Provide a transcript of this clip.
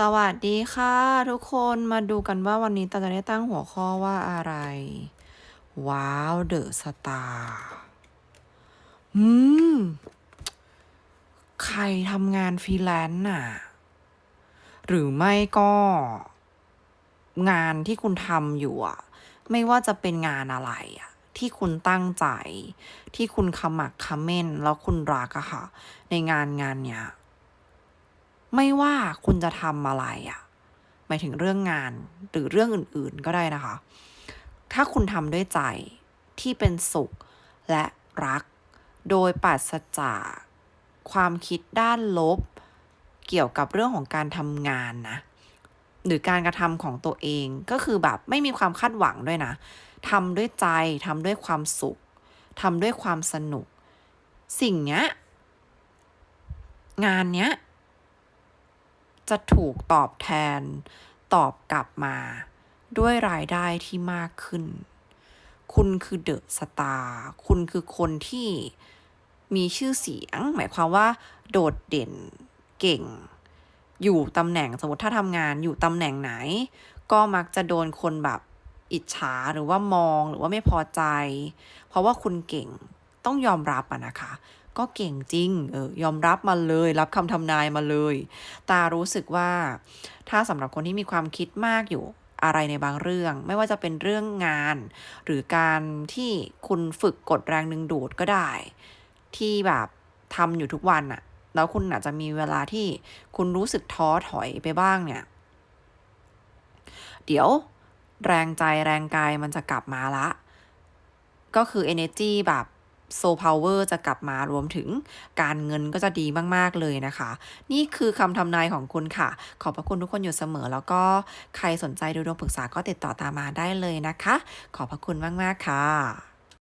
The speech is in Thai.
สวัสดีค่ะ ทุกคนมาดูกันว่าวันนี้ตาจะได้ตั้งหัวข้อว่าอะไร ว้าวเดอะสตาร์อืม ใครทำงานฟรีแลนซ์น่ะ หรือไม่ก็ งานที่คุณทำอยู่อะไม่ว่าจะเป็นงานอะไรอะที่คุณตั้งใจ ที่คุณขมักขม้น แล้วคุณรักอะค่ะ ในงานงานเนี้ย ไม่ว่าคุณจะทำอะไรอะหมายถึงเรื่องงานหรือเรื่องอื่นๆก็ได้นะคะ ถ้าคุณทำด้วยใจที่เป็นสุขและรัก โดยปราศจากความคิดด้านลบ เกี่ยวกับเรื่องของการทำงานนะ หรือการกระทำของตัวเองก็คือแบบไม่มีความคาดหวังด้วยนะทำด้วยใจทำด้วยความสุขทำด้วยความสนุก สิ่งเนี้ยงานเนี้ย จะถูกตอบแทน ตอบกลับมา ด้วยรายได้ที่มากขึ้น คุณคือเดอะสตาร์คุณคือคนที่มีชื่อเสียง หมายความว่า โดดเด่นเก่ง อยู่ตำแหน่งสมมติถ้าทำงานอยู่ตำแหน่งไหน ก็มักจะโดนคนแบบอิจฉาหรือว่ามองหรือว่าไม่พอใจ เพราะว่าคุณเก่ง ต้องยอมรับอะนะคะ ก็เก่งจริงเออยอมรับมาเลย รับคำทำนายมาเลย ตารู้สึกว่า ถ้าสำหรับคนที่มีความคิดมากอยู่อะไรในบางเรื่อง ไม่ว่าจะเป็นเรื่องงาน หรือการที่คุณฝึกกดแรงดึงดูดก็ได้ ที่แบบทำอยู่ทุกวันอะแล้วคุณอาจจะมีเวลาที่คุณรู้สึกท้อถอยไปบ้างเนี่ย เดี๋ยวแรงใจแรงกายมันจะกลับมาละ ก็คือ energy แบบ โซพาวเวอร์จะกลับมารวมถึงการเงินก็จะดีมาก ๆ เลยนะคะ นี่คือคำทำนายของคุณค่ะ ขอบพระคุณทุกคนอยู่เสมอ แล้วก็ใครสนใจดูดวงปรึกษาก็ติดต่อตามมาได้เลยนะคะ ขอบพระคุณมาก ๆ ค่ะ